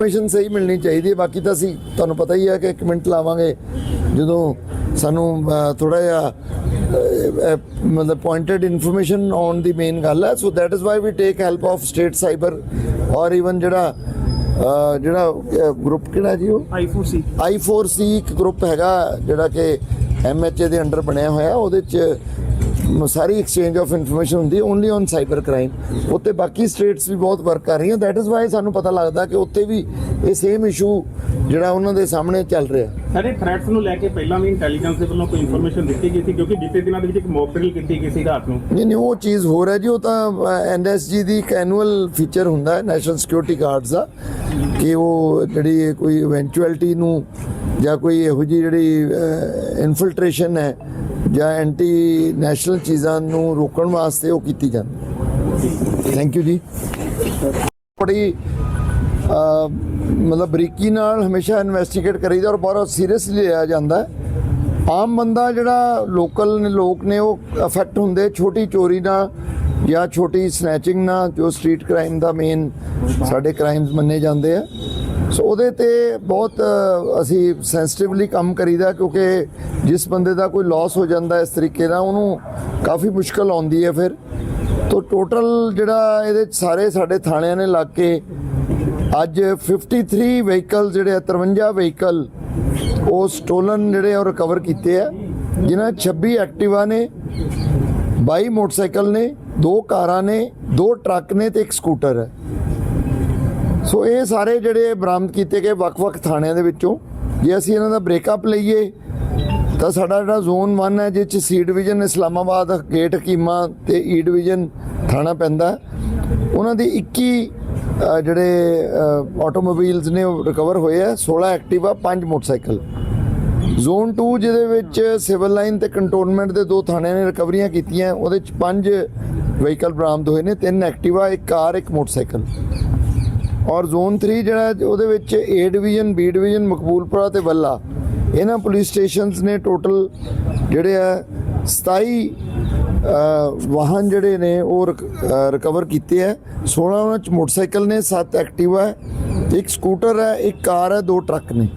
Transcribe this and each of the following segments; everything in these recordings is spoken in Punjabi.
ਇਨਫੋਰਮੇਸ਼ਨ ਸਹੀ ਮਿਲਣੀ ਚਾਹੀਦੀ ਹੈ ਬਾਕੀ ਤਾਂ ਅਸੀਂ ਤੁਹਾਨੂੰ ਪਤਾ ਹੀ ਹੈ ਕਿ ਇੱਕ ਮਿੰਟ ਲਾਵਾਂਗੇ। ਜਦੋਂ ਸਾਨੂੰ ਥੋੜਾ ਜਿਹਾ ਮਤਲਬ ਪੁਆਇੰਟਡ ਇਨਫੋਰਮੇਸ਼ਨ ਔਨ ਦੀ ਮੇਨ ਗੱਲ ਹੈ। So that is why we take help of state cyber ਔਰ ਇਵਨ ਜਿਹੜਾ ਜਿਹੜਾ ਗਰੁੱਪ ਕਿਹੜਾ ਜੀ ਉਹ? I4c i4c ਇੱਕ ਗਰੁੱਪ ਹੈਗਾ ਜਿਹੜਾ ਕਿ MHA ਦੇ ਅੰਡਰ ਬਣਿਆ ਹੋਇਆ। ਉਹਦੇ ਚ ਸਾਰੀ ਐਕਸਚੇਂਜ ਆਫ ਇਨਫੋਰਮੇਸ਼ਨ ਹੁੰਦੀ ਓਨਲੀ ਔਨ ਸਾਈਬਰ ਕ੍ਰਾਈਮ ਉੱਤੇ ਬਾਕੀ ਸਟੇਟਸ ਵੀ ਬਹੁਤ ਵਰਕ ਕਰ ਰਹੀਆਂ ਦੈਟ ਇਜ਼ ਵਾਈ ਸਾਨੂੰ ਪਤਾ ਲੱਗਦਾ ਕਿ ਉੱਤੇ ਵੀ ਇਹ ਸੇਮ ਇਸ਼ੂ ਜਿਹੜਾ ਉਹਨਾਂ ਦੇ ਸਾਹਮਣੇ ਚੱਲ ਰਿਹਾ। ਸਾਰੇ ਥ੍ਰੈਟਸ ਨੂੰ ਲੈ ਕੇ ਪਹਿਲਾਂ ਵੀ ਇੰਟੈਲੀਜੈਂਸ ਦੇ ਵੱਲੋਂ ਕੋਈ ਇਨਫੋਰਮੇਸ਼ਨ ਦਿੱਤੀ ਗਈ ਸੀ ਕਿਉਂਕਿ ਬੀਤੇ ਦਿਨਾਂ ਦੇ ਵਿੱਚ ਇੱਕ ਮੌਕ ਡਰਿਲ ਕੀਤੀ ਗਈ ਸੀ ਰਾਤ ਨੂੰ। ਨਹੀਂ ਨਹੀਂ ਉਹ ਚੀਜ਼ ਹੋ ਹੈ ਜੀ ਉਹ ਤਾਂ ਐਨਐਸਜੀ ਦੀ ਇੱਕ ਐਨੂਅਲ ਫੀਚਰ ਹੁੰਦਾ ਹੈ ਨੈਸ਼ਨਲ ਸਿਕਿਉਰਿਟੀ ਗਾਰਡਸ ਦਾ ਕਿ ਉਹ ਜਿਹੜੀ ਕੋਈ ਇਵੈਂਚੁਅਲਿਟੀ ਨੂੰ ਜਾਂ ਕੋਈ ਇਹੋ ਜਿਹੀ ਜਿਹੜੀ ਇਨਫਿਲਟ੍ਰੇਸ਼ਨ ਹੈ ਜਾਂ ਐਂਟੀ ਨੈਸ਼ਨਲ ਚੀਜ਼ਾਂ ਨੂੰ ਰੋਕਣ ਵਾਸਤੇ ਉਹ ਕੀਤੀ ਜਾਂਦੀ ਥੈਂਕ ਯੂ ਜੀ। ਬੜੀ ਮਤਲਬ ਬਰੀਕੀ ਨਾਲ ਹਮੇਸ਼ਾ ਇਨਵੈਸਟੀਗੇਟ ਕਰੀਦਾ ਔਰ ਬਹੁਤ ਸੀਰੀਅਸਲੀ ਲਿਆ ਜਾਂਦਾ ਆਮ ਬੰਦਾ ਜਿਹੜਾ ਲੋਕਲ ਨੇ, ਲੋਕ ਨੇ ਉਹ ਅਫੈਕਟ ਹੁੰਦੇ ਛੋਟੀ ਚੋਰੀ ਨਾਲ ਜਾਂ ਛੋਟੀ ਸਨੈਚਿੰਗ ਨਾਲ, ਜੋ ਸਟਰੀਟ ਕ੍ਰਾਈਮ ਦਾ ਮੇਨ ਸਾਡੇ ਕ੍ਰਾਈਮਸ ਮੰਨੇ ਜਾਂਦੇ ਆ। ਸੋ ਉਹਦੇ ਤੇ ਬਹੁਤ ਅਸੀਂ ਸੈਂਸਿਟਿਵਲੀ ਕੰਮ ਕਰੀਦਾ ਕਿਉਂਕਿ ਜਿਸ ਬੰਦੇ ਦਾ ਕੋਈ ਲਾਸ ਹੋ ਜਾਂਦਾ ਇਸ ਤਰੀਕੇ ਨਾਲ ਉਹਨੂੰ ਕਾਫੀ ਮੁਸ਼ਕਲ ਆਉਂਦੀ ਹੈ ਫਿਰ। ਤੋ ਟੋਟਲ ਜਿਹੜਾ ਇਹਦੇ 'ਚ ਸਾਰੇ ਸਾਡੇ ਥਾਣਿਆਂ ਨੇ ਲੱਗ ਕੇ ਅੱਜ 53 ਵਹੀਕਲ ਜਿਹੜੇ ਆ, 53 ਵਹੀਕਲ ਉਹ ਸਟੋਲਨ ਜਿਹੜੇ ਉਹ ਰਿਕਵਰ ਕੀਤੇ ਆ। ਜਿਨ੍ਹਾਂ 'ਚ 26 ਐਕਟਿਵਾ ਨੇ 22 ਮੋਟਰਸਾਈਕਲ ਨੇ ਦੋ ਕਾਰਾਂ ਨੇ ਦੋ ਟਰੱਕ ਨੇ ਤੇ ਇੱਕ ਸਕੂਟਰ ਹੈ। ਸੋ ਇਹ ਸਾਰੇ ਜਿਹੜੇ ਬਰਾਮਦ ਕੀਤੇ ਗਏ ਵੱਖ-ਵੱਖ ਥਾਣਿਆਂ ਦੇ ਵਿੱਚੋਂ, ਜੇ ਅਸੀਂ ਇਹਨਾਂ ਦਾ ਬ੍ਰੇਕਅਪ ਲਈਏ, ਤਾਂ ਸਾਡਾ ਜਿਹੜਾ ਜ਼ੋਨ 1 ਹੈ ਜਿਸ ਚ C division Islamabad, gate Hakima ਤੇ e ਈ ਡਿਵੀਜ਼ਨ ਥਾਣਾ ਪੈਂਦਾ ਉਹਨਾਂ ਦੀ 21 ਜਿਹੜੇ ਆਟੋਮੋਬਾਈਲਸ ਨੇ ਉਹ ਰਿਕਵਰ ਹੋਏ ਆ 16 ਐਕਟਿਵਾ 5 ਮੋਟਰਸਾਈਕਲ ਜ਼ੋਨ 2 ਜਿਹਦੇ ਵਿੱਚ ਸਿਵਲ ਲਾਈਨ ਤੇ ਕੰਟੋਨਮੈਂਟ ਦੇ ਦੋ ਥਾਣਿਆਂ ਨੇ ਰਿਕਵਰੀਆਂ ਕੀਤੀਆਂ, ਉਹਦੇ ਚ 5 ਵਹੀਕਲ ਬਰਾਮਦ ਹੋਏ ਨੇ, ਤਿੰਨ ਐਕਟਿਵਾ ਇੱਕ ਕਾਰ, ਇੱਕ ਮੋਟਰਸਾਈਕਲ ਔਰ ਜ਼ੋਨ 3 ਜਿਹੜਾ ਉਹਦੇ ਵਿੱਚ A division B division Maqboolpura ਤੇ ਵੱਲਾ। ਇਹਨਾਂ ਪੁਲਿਸ ਸਟੇਸ਼ਨਸ ਨੇ ਟੋਟਲ ਜਿਹੜੇ ਆ 27 ਵਾਹਨ ਜਿਹੜੇ ਨੇ ਉਹ ਰਿਕਵਰ ਕੀਤੇ ਆ 16 ਉਹਨਾਂ ਚ ਮੋਟਰਸਾਈਕਲ ਨੇ 7 ਐਕਟਿਵਾ ਹੈ, ਇੱਕ ਸਕੂਟਰ ਹੈ, ਇੱਕ ਕਾਰ ਹੈ, ਦੋ ਟਰੱਕ ਨੇ।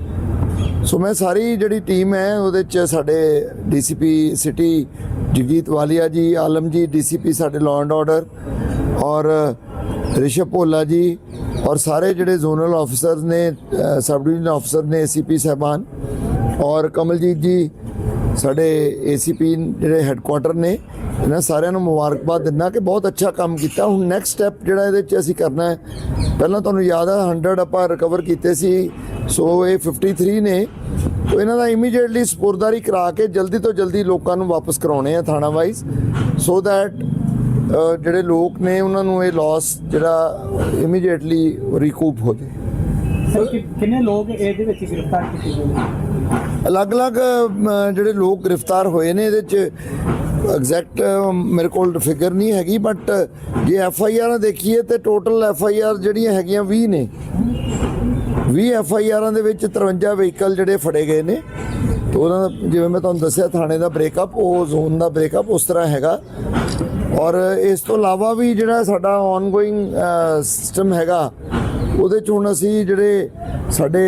ਸੋ ਮੈਂ ਸਾਰੀ ਜਿਹੜੀ ਟੀਮ ਹੈ, ਉਹਦੇ ਚ ਸਾਡੇ ਡੀਸੀਪੀ ਸਿਟੀ ਜਗੀਤ ਵਾਲੀਆ ਜੀ, ਆਲਮ ਜੀ ਡੀਸੀਪੀ ਸਾਡੇ ਲਾਅ ਐਂਡ ਆਰਡਰ ਔਰ ਰਿਸ਼ਵ ਭੋਲਾ ਜੀ ਔਰ ਸਾਰੇ ਜਿਹੜੇ ਜ਼ੋਨਲ ਆਫੀਸਰਸ ਨੇ ਸਬ ਡਿਵੀਜ਼ਨ ਆਫੀਸਰ ਨੇ ਏਸੀਪੀ ਸਹਿਬਾਨ ਔਰ ਕਮਲਜੀਤ ਜੀ, ਸਾਡੇ ਏਸੀਪੀ ਜਿਹੜੇ ਹੈੱਡਕੁਆਟਰ ਨੇ, ਇਹਨਾਂ ਸਾਰਿਆਂ ਨੂੰ ਮੁਬਾਰਕਬਾਦ ਦਿੰਦਾ ਕਿ ਬਹੁਤ ਅੱਛਾ ਕੰਮ ਕੀਤਾ। ਹੁਣ ਨੈਕਸਟ ਸਟੈਪ ਜਿਹੜਾ ਇਹਦੇ 'ਚ ਅਸੀਂ ਕਰਨਾ ਹੈ, ਪਹਿਲਾਂ ਤੁਹਾਨੂੰ ਯਾਦ ਆ 100 ਆਪਾਂ ਰਿਕਵਰ ਕੀਤੇ ਸੀ, ਸੋ ਇਹ 53 ਨੇ। ਤੋ ਇਹਨਾਂ ਦਾ ਇਮੀਡੀਏਟਲੀ ਸਪੁਰਦਾਰੀ ਕਰਾ ਕੇ ਜਲਦੀ ਤੋਂ ਜਲਦੀ ਲੋਕਾਂ ਨੂੰ ਵਾਪਸ ਕਰਾਉਣੇ ਆ ਥਾਣਾ ਵਾਈਜ਼ ਸੋ ਦੈਟ ਜਿਹੜੇ ਲੋਕ ਨੇ ਉਹਨਾਂ ਨੂੰ ਇਹ ਲਾਸ ਜਿਹੜਾ ਇਮੀਡੀਏਟਲੀ ਰਿਕੂਪ ਹੋ ਸਰ ਕਿੰਨੇ ਲੋਕ ਇਹਦੇ ਵਿੱਚ ਗ੍ਰਿਫਤਾਰ ਕੀਤੇ ਗਏ ਨੇ? ਅਲੱਗ-ਅਲੱਗ ਜਿਹੜੇ ਲੋਕ ਗ੍ਰਿਫਤਾਰ ਹੋਏ ਨੇ ਇਹਦੇ ਚ ਐਗਜ਼ੈਕਟ ਮੇਰੇ ਕੋਲ ਫਿਗਰ ਨਹੀਂ ਹੈਗੀ ਬਟ ਜੇ ਐਫ ਆਈ ਆਰ ਦੇਖੀਏ ਤੇ ਟੋਟਲ ਐਫ ਆਈ ਆਰ ਜਿਹੜੀਆਂ ਹੈਗੀਆਂ 20 ਨੇ। 20 ਐਫ ਆਈ ਆਰਾਂ ਦੇ ਵਿੱਚ 53 ਵਹੀਕਲ ਜਿਹੜੇ ਫੜੇ ਗਏ ਨੇ। ਤੇ ਉਹਨਾਂ ਦਾ ਜਿਵੇਂ ਮੈਂ ਤੁਹਾਨੂੰ ਦੱਸਿਆ ਥਾਣੇ ਦਾ ਬ੍ਰੇਕਅਪ ਉਹ ਜ਼ੋਨ ਦਾ ਬ੍ਰੇਕਅਪ ਉਸ ਤਰ੍ਹਾਂ ਹੈਗਾ। ਔਰ ਇਸ ਤੋਂ ਇਲਾਵਾ ਵੀ ਜਿਹੜਾ ਸਾਡਾ ਆਨਗੋਇੰਗ ਸਿਸਟਮ ਹੈਗਾ, ਉਹਦੇ ਚ ਹੁਣ ਅਸੀਂ ਜਿਹੜੇ ਸਾਡੇ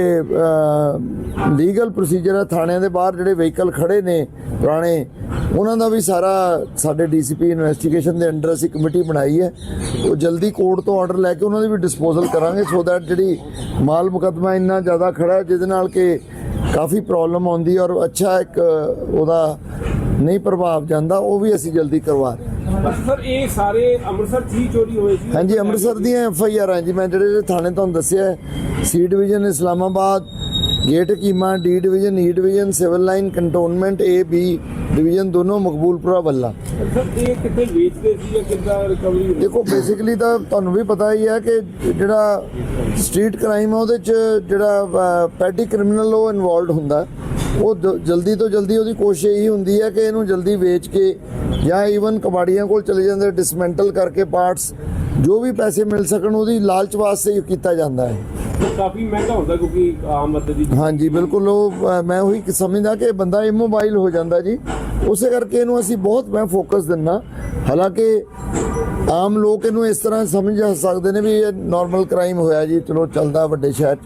ਲੀਗਲ ਪ੍ਰੋਸੀਜਰ ਹੈ ਥਾਣਿਆਂ ਦੇ ਬਾਹਰ ਜਿਹੜੇ ਵਹੀਕਲ ਖੜੇ ਨੇ ਪੁਰਾਣੇ, ਉਹਨਾਂ ਦਾ ਵੀ ਸਾਰਾ ਸਾਡੇ ਡੀਸੀਪੀ ਇਨਵੈਸਟੀਗੇਸ਼ਨ ਦੇ ਅੰਡਰ ਅਸੀਂ ਕਮੇਟੀ ਬਣਾਈ ਹੈ। ਉਹ ਜਲਦੀ ਕੋਰਟ ਤੋਂ ਆਰਡਰ ਲੈ ਕੇ ਉਹਨਾਂ ਦੀ ਵੀ ਡਿਸਪੋਜ਼ਲ ਕਰਾਂਗੇ ਸੋ ਦੈਟ ਜਿਹੜੀ ਮਾਲ ਮੁਕੱਦਮਾ ਇੰਨਾ ਜ਼ਿਆਦਾ ਖੜਾ ਜਿਹਦੇ ਨਾਲ ਕਿ ਕਾਫੀ ਪ੍ਰੋਬਲਮ ਆਉਂਦੀ ਔਰ ਅੱਛਾ ਇੱਕ ਉਹਦਾ ਨਹੀਂ ਪ੍ਰਭਾਵ ਜਾਂਦਾ, ਉਹ ਵੀ ਅਸੀਂ ਜਲਦੀ ਕਰਵਾ ਰਹੇ ਸਰ ਇਹ ਸਾਰੇ ਅੰਮ੍ਰਿਤਸਰ 'ਚ ਹੀ ਚੋਰੀ ਹੋਏ ਸੀ। ਹਾਂਜੀ ਅੰਮ੍ਰਿਤਸਰ ਦੀਆਂ ਐਫ ਆਈ ਆਰ ਆ ਜੀ। ਮੈਂ ਜਿਹੜੇ ਜਿਹੜੇ ਥਾਣੇ ਤੁਹਾਨੂੰ ਦੱਸਿਆ C division Islamabad gate Kima D division E division civil line cantonment A B division ਦੋਨੋਂ ਮਕਬੂਲਪੁਰਾ ਵੱਲਾ। ਸਰ ਇਹ ਕਿੱਥੇ ਵੇਚਦੇ ਸੀ ਜਾਂ ਕਿੱਦਾਂ ਰਿਕਵਰੀ ਹੋਈ? ਦੇਖੋ ਬੇਸਿਕਲੀ ਤਾਂ ਤੁਹਾਨੂੰ ਵੀ ਪਤਾ ਹੀ ਹੈ ਕਿ ਜਿਹੜਾ ਸਟਰੀਟ ਕ੍ਰਾਈਮ ਹੈ ਉਹਦੇ ਚ ਜਿਹੜਾ ਪੈਟੀ ਕ੍ਰਿਮੀਨਲ ਉਹ ਇਨਵੋਲਡ ਹੁੰਦਾ ਉਹ ਜਲਦੀ ਤੋਂ ਜਲਦੀ ਉਹਦੀ ਕੋਸ਼ਿਸ਼ ਇਹੀ ਹੁੰਦੀ ਹੈ ਕਿ ਇਹਨੂੰ ਜਲਦੀ ਵੇਚ ਕੇ ਜਾਂ ਈਵਨ ਕਬਾੜੀਆਂ ਕੋਲ ਚਲੇ ਜਾਂਦੇ ਡਿਸਮੈਂਟਲ ਕਰਕੇ ਪਾਰਟਸ ਜੋ ਵੀ ਪੈਸੇ ਮਿਲ ਸਕਣ ਉਹਦੀ ਲਾਲਚ ਵਾਸਤੇ ਕੀਤਾ ਜਾਂਦਾ ਹੈ। ਕਾਫੀ ਮਹਿੰਗਾ ਹੁੰਦਾ ਕਿਉਂਕਿ ਆਮ ਬੰਦੇ ਦੀ ਹਾਂਜੀ ਬਿਲਕੁਲ ਉਹ ਮੈਂ ਉਹੀ ਸਮਝਦਾ ਕਿ ਬੰਦਾ ਇਮੋਬਾਈਲ ਹੋ ਜਾਂਦਾ ਜੀ। ਉਸੇ ਕਰਕੇ ਇਹਨੂੰ ਅਸੀਂ ਬਹੁਤ ਮੈਂ ਫੋਕਸ ਦਿੰਨਾ ਹਾਲਾਂਕਿ ਆਮ ਲੋਕ ਇਹਨੂੰ ਇਸ ਤਰ੍ਹਾਂ ਸਮਝ ਸਕਦੇ ਨੇ ਵੀ ਇਹ ਨਾਰਮਲ ਕ੍ਰਾਈਮ ਹੋਇਆ ਜੀ। ਚਲੋ ਚੱਲਦਾ ਵੱਡੇ ਸ਼ਹਿਰ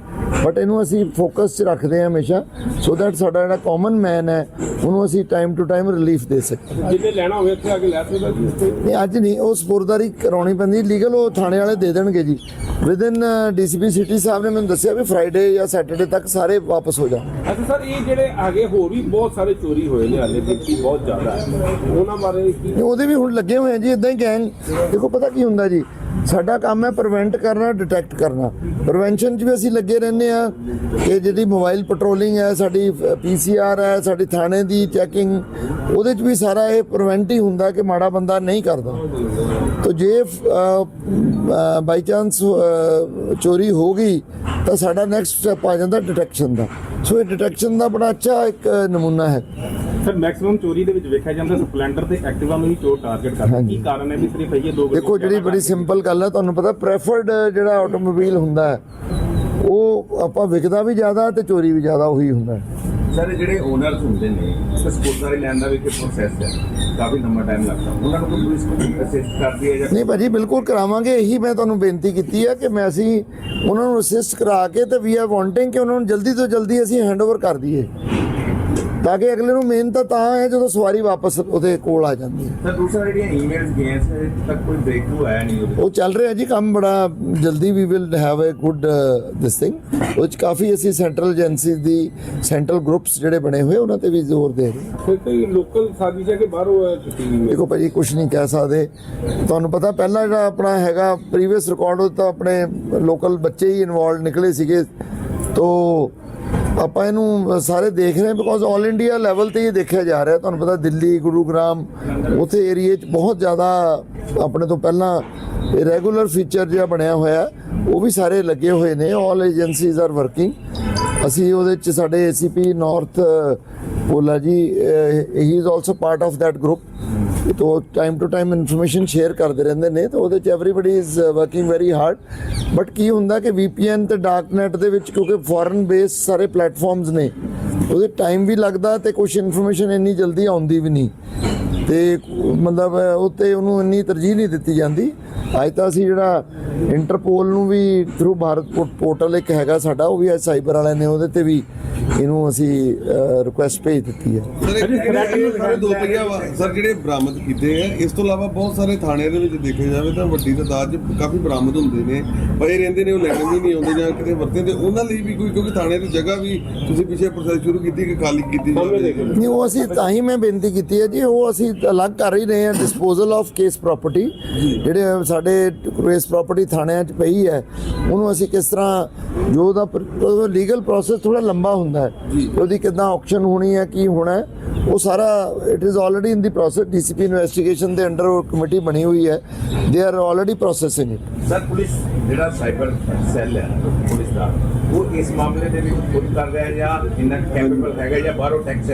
ਬਟ ਇਹਨੂੰ ਅਸੀਂ ਫੋਕਸ 'ਚ ਰੱਖਦੇ ਹਾਂ ਹਮੇਸ਼ਾ। ਸੋ ਦੈਟ ਸਾਡਾ ਜਿਹੜਾ ਕਾਮਨ ਮੈਨ ਹੈ ਉਹਨੂੰ ਅਸੀਂ ਟਾਈਮ ਟੂ ਟਾਈਮ ਰਿਲੀਫ ਦੇ ਸਕੀਏ। ਜਿਹਨੇ ਲੈਣਾ ਹੋਵੇ ਇੱਥੇ ਆ ਕੇ ਲੈ ਸਕਦਾ ਜੀ। ਨਹੀਂ ਅੱਜ ਨਹੀਂ ਉਹ ਸਪੁਰਦਾਰੀ ਕਰਾਉਣੀ ਪੈਂਦੀ ਲੀਗਲ ਉਹ ਥਾਣੇ ਵਾਲੇ ਦੇ ਦੇਣਗੇ ਜੀ। ਵਿਦਿਨ ਡੀਸੀਪੀ ਸਿਟੀ ਸਾਹਿਬ ਨੇ ਮੈਨੂੰ ਦੱਸਿਆ ਵੀ ਫਰਾਈਡੇ ਜਾਂ ਸੈਟਰਡੇ ਤੱਕ ਸਾਰੇ ਵਾਪਸ ਹੋ ਜਾਣ। ਅੱਛਾ ਸਰ ਇਹ ਜਿਹੜੇ ਆਗੇ ਹੋਰ ਵੀ ਬਹੁਤ ਸਾਰੇ ਚੋਰੀ ਹੋਏ ਨੇ ਹਾਲੇ ਤੱਕ ਵੀ ਬਹੁਤ ਜ਼ਿਆਦਾ। ਹੈ ਉਹਨਾਂ ਬਾਰੇ ਉਹਦੇ ਵੀ ਹੁਣ ਲੱਗੇ ਹੋਏ ਆ ਜੀ ਇਦਾਂ ਹੀ ਗੈਂਗ ਦੇਖੋ ਪਤਾ ਕੀ ਹੁੰਦਾ ਜੀ? ਸਾਡਾ ਕੰਮ ਹੈ ਪ੍ਰੀਵੈਂਟ ਕਰਨਾ ਡਿਟੈਕਟ ਕਰਨਾ। ਪ੍ਰੀਵੈਂਸ਼ਨ 'ਚ ਵੀ ਅਸੀਂ ਲੱਗੇ ਰਹਿੰਦੇ ਆ ਕਿ ਜਿਹੜੀ ਮੋਬਾਈਲ ਪੈਟਰੋਲਿੰਗ ਹੈ, ਸਾਡੀ ਪੀਸੀਆਰ ਹੈ, ਸਾਡੀ ਥਾਣੇ ਦੀ ਚੈਕਿੰਗ ਉਹਦੇ 'ਚ ਵੀ ਸਾਰਾ ਇਹ ਪ੍ਰੀਵੈਂਟ ਹੀ ਹੁੰਦਾ ਕਿ ਮਾੜਾ ਬੰਦਾ ਨਹੀਂ ਕਰਦਾ। ਤੋ ਜੇ ਬਾਈ ਚਾਂਸ ਚੋਰੀ ਹੋ ਗਈ, ਤਾਂ ਸਾਡਾ ਨੈਕਸਟ ਸਟੈਪ ਆ ਜਾਂਦਾ ਡਿਟੈਕਸ਼ਨ ਦਾ। ਸੋ ਇਹ ਡਿਟੈਕਸ਼ਨ ਦਾ ਬੜਾ ਅੱਛਾ ਇੱਕ ਨਮੂਨਾ ਹੈ। ਸਰ ਮੈਕਸਿਮਮ ਚੋਰੀ ਦੇ ਵਿੱਚ ਵੇਖਿਆ ਜਾਂਦਾ ਸਪਲੈਂਡਰ ਤੇ ਐਕਟਿਵਾ ਨੂੰ ਹੀ ਚੋਰ ਟਾਰਗੇਟ ਕਰਦਾ। ਕੀ ਕਾਰਨ ਹੈ ਵੀ ਸਿਰਫ ਇਹ ਦੋ ਦੇਖੋ ਜਿਹੜੀ ਬੜੀ ਸਿੰਪਲ ਗੱਲ ਹੈ ਤੁਹਾਨੂੰ ਪਤਾ ਪ੍ਰੈਫਰਡ ਜਿਹੜਾ ਆਟੋਮੋਬਾਈਲ ਹੁੰਦਾ ਹੈ ਉਹ ਆਪਾਂ ਵਿਕਦਾ ਵੀ ਜ਼ਿਆਦਾ ਤੇ ਚੋਰੀ ਵੀ ਜ਼ਿਆਦਾ ਉਹੀ ਹੁੰਦਾ ਹੈ। ਸਰ ਜਿਹੜੇ ਓਨਰਸ ਹੁੰਦੇ ਨੇ ਸਪੋਰਟਾਰੀ ਲੈਣ ਦਾ ਵੀ ਇੱਕ ਪ੍ਰੋਸੈਸ ਹੈ। ਕਾਫੀ ਲੰਮਾ ਟਾਈਮ ਲੱਗਦਾ। ਉਹਨਾਂ ਨੂੰ ਕੋਈ ਪੁਲਿਸ ਅਸਿਸਟ ਕਰਦੀ ਹੈ ਜਾਂ ਨਹੀਂ ਭਾਜੀ ਬਿਲਕੁਲ ਕਰਾਵਾਂਗੇ ਇਹੀ ਮੈਂ ਤੁਹਾਨੂੰ ਬੇਨਤੀ ਕੀਤੀ ਹੈ ਕਿ ਮੈਂ ਅਸੀਂ ਉਹਨਾਂ ਨੂੰ ਅਸਿਸਟ ਕਰਾ ਕੇ ਤੇ ਵੀ ਆਰ ਵਾਂਟਿੰਗ ਕਿ ਉਹਨਾਂ ਨੂੰ ਜਲਦੀ ਤੋਂ ਜਲਦੀ ਅਸੀਂ ਹੈਂਡਓਵਰ ਕਰ ਦਈਏ। ਤਾਂ ਕਿ ਅਗਲੇ ਨੂੰ ਮੇਨ ਤਾਂ ਹੈ ਜਦੋਂ ਸਵਾਰੀ ਵਾਪਸ ਉਹਦੇ ਕੋਲ ਆ ਜਾਂਦੀ ਹੈ। ਸਰ ਦੂਸਰਾ ਜਿਹੜੀਆਂ ਈਮੇਲਸ ਗਈਆਂ ਸੀ ਅਜੇ ਤੱਕ ਕੋਈ ਬ੍ਰੇਕ ਥਰੂ ਆਇਆ ਨਹੀਂ ਉਹਦੇ। ਉਹ ਚੱਲ ਰਿਹਾ ਜੀ ਕੰਮ ਬੜਾ ਜਲਦੀ we will have a good this thing ਉਹ 'ਚ ਕਾਫੀ ਅਸੀਂ ਸੈਂਟਰਲ ਏਜੰਸੀ ਦੀ ਸੈਂਟਰਲ ਗਰੁੱਪਸ ਜਿਹੜੇ ਬਣੇ ਹੋਏ ਉਹਨਾਂ ਤੇ ਵੀ ਜ਼ੋਰ ਦੇ ਰਹੇ ਹਾਂ। ਫਿਰ ਕੋਈ ਲੋਕਲ ਸਾਜ਼ਿਸ਼ ਹੈ ਕਿ ਬਾਹਰੋਂ ਹੈ ਟੀਮ ਦੇਖੋ ਭਾਜੀ ਕੁਝ ਨਹੀਂ ਕਹਿ ਸਕਦੇ। ਤੁਹਾਨੂੰ ਪਤਾ ਪਹਿਲਾਂ ਜਿਹੜਾ ਆਪਣਾ ਹੈਗਾ ਪ੍ਰੀਵੀਅਸ ਰਿਕਾਰਡ ਉਹ ਤਾਂ ਆਪਣੇ ਲੋਕਲ ਬੱਚੇ ਹੀ ਇਨਵੋਲਡ ਨਿਕਲੇ ਸੀਗੇ। ਤੋ ਆਪਾਂ ਇਹਨੂੰ ਸਾਰੇ ਦੇਖ ਰਹੇ ਹਾਂ ਬਿਕੋਜ਼ 올 ਇੰਡੀਆ ਲੈਵਲ ਤੇ ਇਹ ਦੇਖਿਆ ਜਾ ਰਿਹਾ। ਤੁਹਾਨੂੰ ਪਤਾ ਦਿੱਲੀ, ਗੁਰੂਗ੍ਰਾਮ, ਉਥੇ ਏਰੀਏ 'ਚ ਬਹੁਤ ਜ਼ਿਆਦਾ ਆਪਣੇ ਤੋਂ ਪਹਿਲਾਂ ਰੈਗੂਲਰ ਫੀਚਰ ਜਿਹਾ ਬਣਿਆ ਹੋਇਆ। ਉਹ ਵੀ ਸਾਰੇ ਲੱਗੇ ਹੋਏ ਨੇ। 올 ਏਜੰਸੀਜ਼ ਆਰ ਵਰਕਿੰਗ ਅਸੀਂ ਉਹਦੇ ਚ ਸਾਡੇ ACP north Bhola ji he is also part of that group ਤੋ time to time information share ਕਰਦੇ ਰਹਿੰਦੇ ਨੇ, ਤਾਂ ਉਹਦੇ ਚ everybody is working very hard but ਕੀ ਹੁੰਦਾ ਕਿ VPN ਤੇ ਡਾਰਕਨੈਟ ਦੇ ਵਿੱਚ ਕਿਉਂਕਿ ਫੋਰਨ ਬੇਸ ਸਾਰੇ ਪਲੇਟਫਾਰਮਸ ਨੇ, ਉਹਦੇ ਟਾਈਮ ਵੀ ਲੱਗਦਾ ਤੇ ਕੁਝ ਇਨਫੋਰਮੇਸ਼ਨ ਇੰਨੀ ਜਲਦੀ ਆਉਂਦੀ ਵੀ ਨਹੀਂ। ਤੇ ਮਤਲਬ ਉੱਤੇ ਉਹਨੂੰ ਇੰਨੀ ਤਰਜੀਹ ਨਹੀਂ ਦਿੱਤੀ ਜਾਂਦੀ। ਅੱਜ ਤਾਂ ਅਸੀਂ ਜਿਹੜਾ ਇੰਟਰਪੋਲ ਨੂੰ ਵੀ ਥਰੂ ਭਾਰਤ ਪੋਰਟਲ ਇੱਕ ਹੈਗਾ ਸਾਡਾ, ਉਹ ਵੀ ਅੱਜ ਸਾਈਬਰ ਵਾਲਿਆਂ ਨੇ ਉਹਦੇ ਤੇ ਵੀ ਇਹਨੂੰ ਅਸੀਂ ਰਿਕੁਐਸਟ ਭੇਜ ਦਿੱਤੀ ਹੈ। ਸਰ ਦੋ ਪਹੀਆ ਵਾ- ਜਿਹੜੇ ਬਰਾਮਦ ਕੀਤੇ ਆ ਇਸ ਤੋਂ ਇਲਾਵਾ ਬਹੁਤ ਸਾਰੇ ਥਾਣਿਆਂ ਦੇ ਵਿੱਚ ਦੇਖਿਆ ਜਾਵੇ ਤਾਂ ਵੱਡੀ ਤਾਦਾਦ 'ਚ ਕਾਫੀ ਬਰਾਮਦ ਹੁੰਦੇ ਨੇ। ਪਏ ਰਹਿੰਦੇ ਨੇ ਉਹ ਲੈਣ ਵੀ ਨਹੀਂ ਆਉਂਦੇ ਜਾਂ ਕਿਤੇ ਵਰਤੇ ਤੇ ਉਹਨਾਂ ਲਈ ਵੀ ਕੋਈ ਕਿਉਂਕਿ ਥਾਣੇ ਦੀ ਜਗ੍ਹਾ ਵੀ ਤੁਸੀਂ ਪਿੱਛੇ ਪ੍ਰੋਸੈਸ ਸ਼ੁਰੂ ਕੀਤੀ ਕਿ ਖਾਲੀ ਕੀਤੀ ਜਾਵੇ। ਨਹੀਂ ਉਹ ਅਸੀਂ ਤਾਂ ਹੀ ਮੈਂ ਬੇਨਤੀ ਕੀਤੀ ਹੈ ਜੀ ਉਹ ਅਸੀਂ ਅਲੱਗ ਕਰ ਹੀ ਰਹੇ ਹਾਂ ਡਿਸਪੋਜ਼ਲ ਆਫ ਕੇਸ ਪ੍ਰਾਪਰਟੀ ਜਿਹੜੇ ਸਾਡੇ ਕੇਸ ਪ੍ਰਾਪਰਟੀ ਥਾਣਿਆਂ 'ਚ ਪਈ ਹੈ ਉਹਨੂੰ ਅਸੀਂ ਕਿਸ ਤਰ੍ਹਾਂ ਜੋ ਉਹਦਾ ਲੀਗਲ ਪ੍ਰੋਸੈਸ ਥੋੜਾ ਲੰਬਾ ਹੁੰਦਾ ਹੈ। ਉਹਦੀ ਕਿਦਾਂ ਆਕਸ਼ਨ ਹੋਣੀ ਹੈ ਕੀ ਹੋਣਾ ਹੈ ਉਹ ਸਾਰਾ it is already in the process DCP investigation ਦੇ ਅੰਡਰ ਉਹ ਕਮੇਟੀ ਬਣੀ ਹੋਈ ਹੈ। They are already processing it sir police ਜਿਹੜਾ ਸਾਈਬਰ ਸੈੱਲ ਹੈ ਪੁਲਿਸ ਦਾ ਉਹ ਇਸ ਮਾਮਲੇ ਦੇ ਵਿੱਚ ਖੁਦ ਕਰ ਰਿਹਾ ਹੈ ਜਾਂ ਇੰਨਾ ਕੈਪੇਬਲ ਹੈਗਾ ਜਾਂ ਬਾਹਰੋਂ ਟੈਕਸ